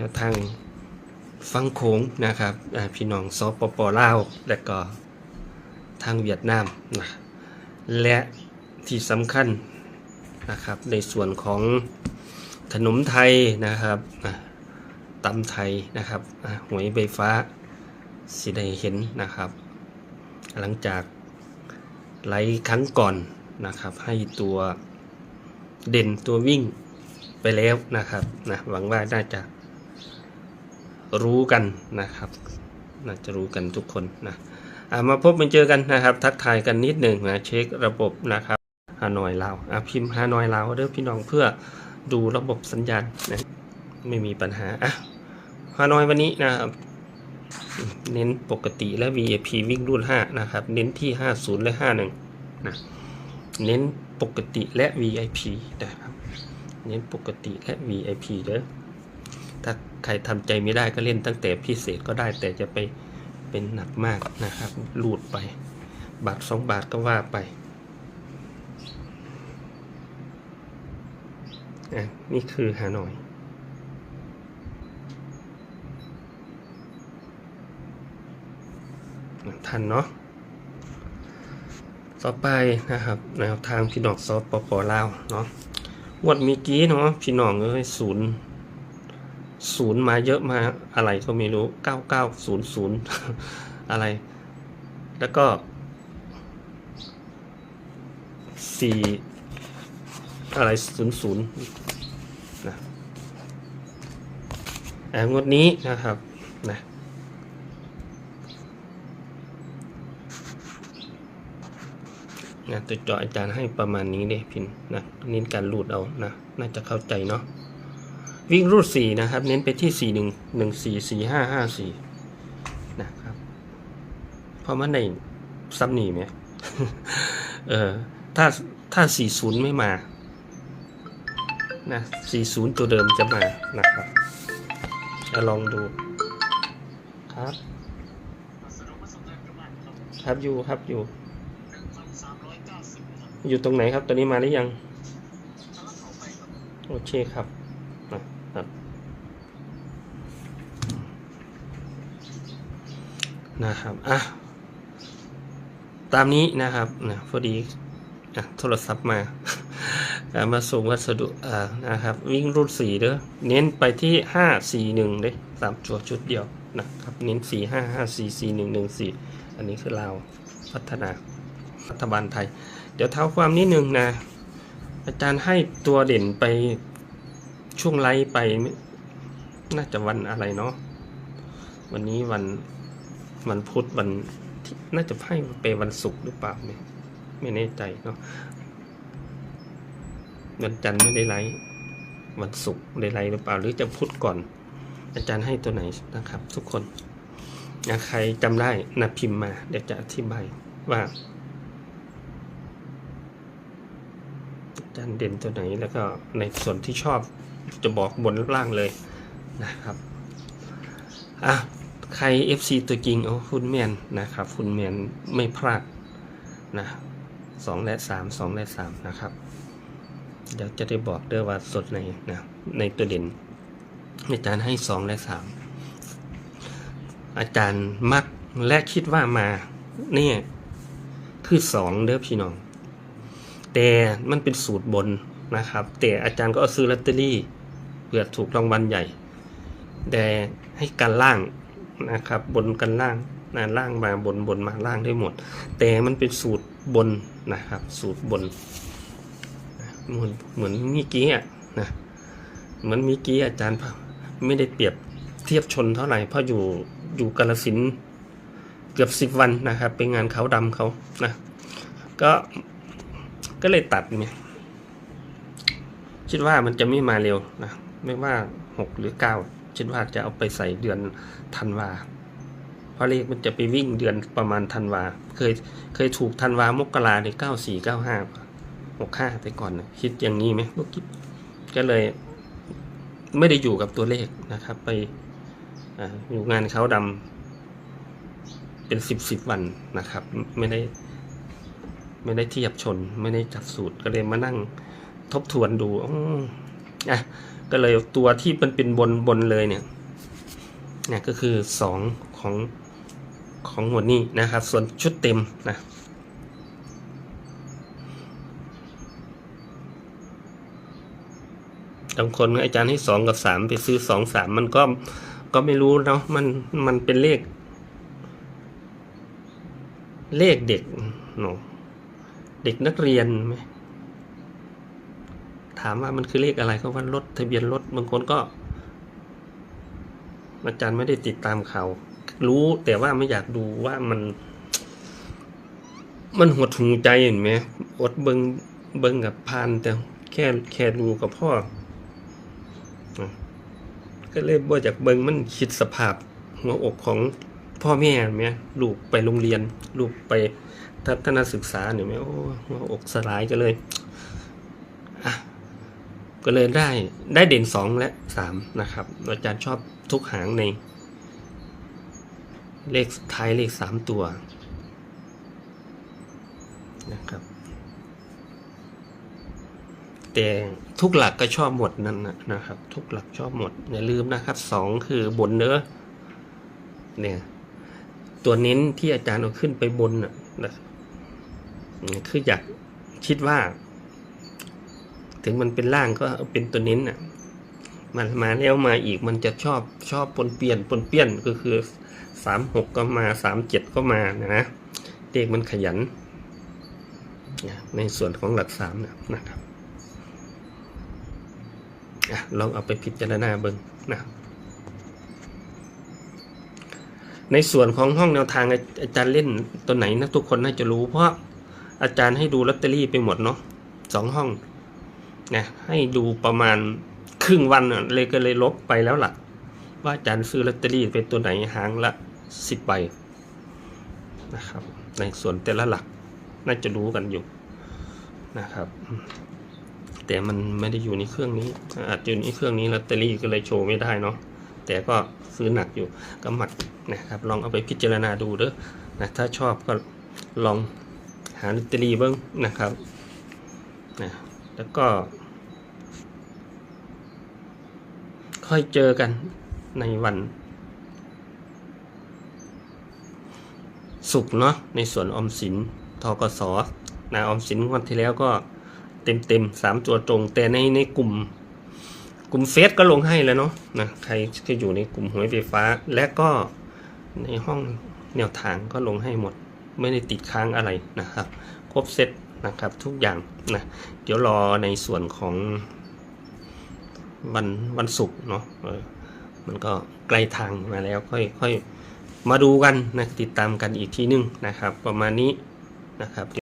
แนวทางฟังโขงนะครับพี่น้องสปปลาวและก็ทางเวียดนามนะและที่สำคัญนะครับในส่วนของขนมไทยนะครับตำไทยนะครับหวยใบฟ้าสิได้เห็นนะครับ หลังจากไลฟ์ครั้งก่อนนะครับ ให้ตัวเด่นตัววิ่งไปแล้วนะครับนะหวังว่าน่าจะ รู้กันนะครับน่าจะรู้กันทุกคนนะมาพบมาเจอกันนะครับ ทักทายกันนิดหนึ่งนะเช็คระบบนะครับฮานอยลาวอะพิมพ์ฮานอยลาวเด้อพี่น้องเพื่อดูระบบสัญญาณนะไม่มีปัญหาอะฮานอยวันนี้นะครับเน้นปกติและ VIP วิ่งรุ่น 5 นะครับ เน้นที่ 50 และ 51 นะ เน้นปกติและ VIP นะครับ เน้นปกติและ VIP เด้อ ถ้าใครทำใจไม่ได้ก็เล่นตั้งแต่พิเศษก็ได้ แต่จะไปเป็นหนักมากนะครับลูดไป บาท2บาทก็ว่าไปอะนี่คือฮานอยทันเนาะต่อไปนะครับแนวทางพี่น้องซอฟปปลาวเนาะงวดมีกี้เนาะพี่น้องเอ้ยศูนย์ ศูนย์มาเยอะมาอะไรก็ไม่รู้เก้าเก้าศูนย์ศูนย์อะไร แล้วก็สี่อะไรศูนย์ศูนย์นะแงวดนี้นะครับนะนะตัวจาะอาจารย์ให้ประมาณนี้เด้พินนะน้นการรูดเอานะ น่าจะเข้าใจเนาะ วิ่งรูดสี่นะครับ เน้นไปที่สี่หนึ่งหนึ่งสี่สี่ห้าห้าสี่นะครับเพราะมันในซับหนีไหมเออถ้าถ้าสี่ศูนย์ไม่มานะสี่ศูนย์ตัวเดิมจะมานะครับจะลองดูครับ ครับอยู่ครับอยู่ อยู่ตรงไหนครับตอนนี้มาหรือยัง โอเคครับนะครับ นะครับอะตามนี้นะครับนะพอดีอะโทรศัพท์มามาส่งวัสดุอ่านะครับ วิ่งรุ่นสี่เด้อเน้นไปที่ห้าสี่หนึ่งเด้สามตัวชุดเดียวนะครับ เน้นสี่ห้าห้าสี่สี่หนึ่งหนึ่งสี่อันนี้คือเราพัฒนารัฐบาลไทย เดี๋ยวเท้าความนิดนึงนะ อาจารย์ให้ตัวเด่นไปช่วงไลฟ์ไป น่าจะวันอะไรเนาะวันนี้วัน วันพุธวันน่าจะให้ไปวันศุกร์หรือเปล่าไม่ไม่แน่ใจเนาะวันจันทร์ไม่ได้ไลฟ์วันศุกร์ได้ไลฟ์หรือเปล่า หรือจะพุธก่อน อาจารย์ให้ตัวไหนนะครับ ทุกคนนะใครจำได้นะพิมพ์มา เดี๋ยวจะอธิบายว่าอาจารย์เด่นตัวไหนแล้วก็ในส่วนที่ชอบจะบอกบนล่างเลยนะครับอะ ใคร FC ตัวจริงโอ้คุณแมนนะครับคุณแมนไม่พลาดนะสองและสามสองและสามนะครับ เดี๋ยวจะได้บอกด้วยว่าสดในนะในตัวเด่นอาจารย์ให้สองและสามอาจารย์มักและคิดว่ามาเนี่ยคือสองเด้อพี่น้อง แต่มันเป็นสูตรบนนะครับ แต่อาจารย์ก็เอาซื้อลอตเตอรี่เพื่อถูกรางวัลใหญ่ แต่ให้การล่าง นะครับ บนกันล่างนะล่างมาบนบนมาล่างได้หมด แต่มันเป็นสูตรบนนะครับ สูตรบน เหมือนเหมือนเมีกี้อะนะเหมือนเมีกี้อาจารย์ไม่ได้เปรียบเทียบชนเท่าไหร่เพราะอยู่อยู่กาลสินเกือบสิบวันนะครับ เป็นงานเขาดำเขานะก็ก็เลยตัดเนี่ยคิดว่ามันจะไม่มาเร็วนะไม่ว่าหกหรือเก้า คิดว่าจะเอาไปใส่เดือนธันวาเพราะเลขมันจะไปวิ่งเดือนประมาณธันวา เคยเคยถูกธันวามกราในเก้าสี่เก้าห้าหกห้าแต่ก่อนนะคิดอย่างนี้ไหมก็คิดก็เลย ไม่ได้อยู่กับตัวเลขนะครับ ไปออยู่งานเขาดำเป็นสิบสิบวันนะครับ ไม่ได้ ไม่ได้เทียบชน ไม่ได้จับสูตรก็เลยมานั่งทบทวนดู อะก็เลยตัวที่มันเป็นบนบนเลยเนี่ยเนี่ยก็คือสองของของหมวดนี้นะครับ ส่วนชุดเต็มนะบางคนอาจารย์ให้สองกับสามไปซื้อสองสามมันก็ก็ไม่รู้เนาะมันมันเป็นเลข เลขเด็กเนาะเด็กนักเรียนไหม ถามว่ามันคือเลขอะไรก็ว่ารถทะเบียนรถบางคนก็ อาจารย์ไม่ได้ติดตามเขารู้แต่ว่าไม่อยากดูว่ามัน มันหดหูใจเห็นไหมอดเบิงเบิงกับพานแต่แค่แค่ดูกับพ่อ ก็เลยบ่จากเบิงมันคิดสภาพหัวอกของพ่อแม่ไหมลูกไปโรงเรียน ลูกไปทัศนศึกษาเนี่ยไหมโอ้หัวอกสลายก็เลย ก็เลยได้ได้เด่นสองและสามนะครับ อาจารย์ชอบทุกหางใน เลขท้ายเลขสามตัวนะครับ แต่ทุกหลักก็ชอบหมดนั่นนะครับ ทุกหลักชอบหมดอย่าลืมนะครับสองคือบนเนื้อเนี่ยตัวเน้นที่อาจารย์เอาขึ้นไปบนน่ะนะคืออยากคิดว่า ถึงมันเป็นล่างก็เป็นตัวเน้นน่ะมันมาแล้วมาอีกมันจะชอบชอบปนเปลี่ยนปนเปี้ยนก็คือสามหกก็มาสามเจ็ดก็มานะนะเด็กมันขยัน ในส่วนของหลักสามนะนะครับลองเอาไปพิจารณาเบิ่งนะในส่วนของห้องแนวทางอาจารย์เล่นตัวไหนนะทุกคนน่าจะรู้เพราะอาจารย์ให้ดูลอตเตอรี่ไปหมดเนาะสองห้อง นะให้ดูประมาณครึ่งวันเลยก็เลยลบไปแล้วล่ะ ว่าอาจารย์ซื้อลอตเตอรี่เป็นตัวไหนหางละสิบใบนะครับ ในส่วนแต่ละหลักน่าจะรู้กันอยู่นะครับ แต่มันไม่ได้อยู่ในเครื่องนี้ อาจจะอยู่ในเครื่องนี้ลอตเตอรี่ก็เลยโชว์ไม่ได้เนาะแต่ก็ซื้อหนักอยู่ก็หมัดนะครับ ลองเอาไปพิจารณาดูเด้อนะถ้าชอบก็ลองหาลอตเตอรี่เบิ้งนะครับนะแล้วก็ ค่อยเจอกันในวันศุกร์เนาะในส่วนออมสินทกสนะออมสินวันที่แล้วก็เต็มเต็มสามตัวตรง แต่ในในกลุ่ม กลุ่มเฟซก็ลงให้แล้วเนาะนะใครที่อยู่ในกลุ่มหวยไฟฟ้า และก็ในห้องแนวทางก็ลงให้หมด ไม่ได้ติดค้างอะไรนะครับ ครบเซตนะครับทุกอย่างนะเดี๋ยวรอในส่วนของ วันวันศุกร์เนาะมันก็ใกล้ทางมาแล้วค่อยค่อยมาดูกันนะติดตามกันอีกทีนึงนะครับ ประมาณนี้นะครับ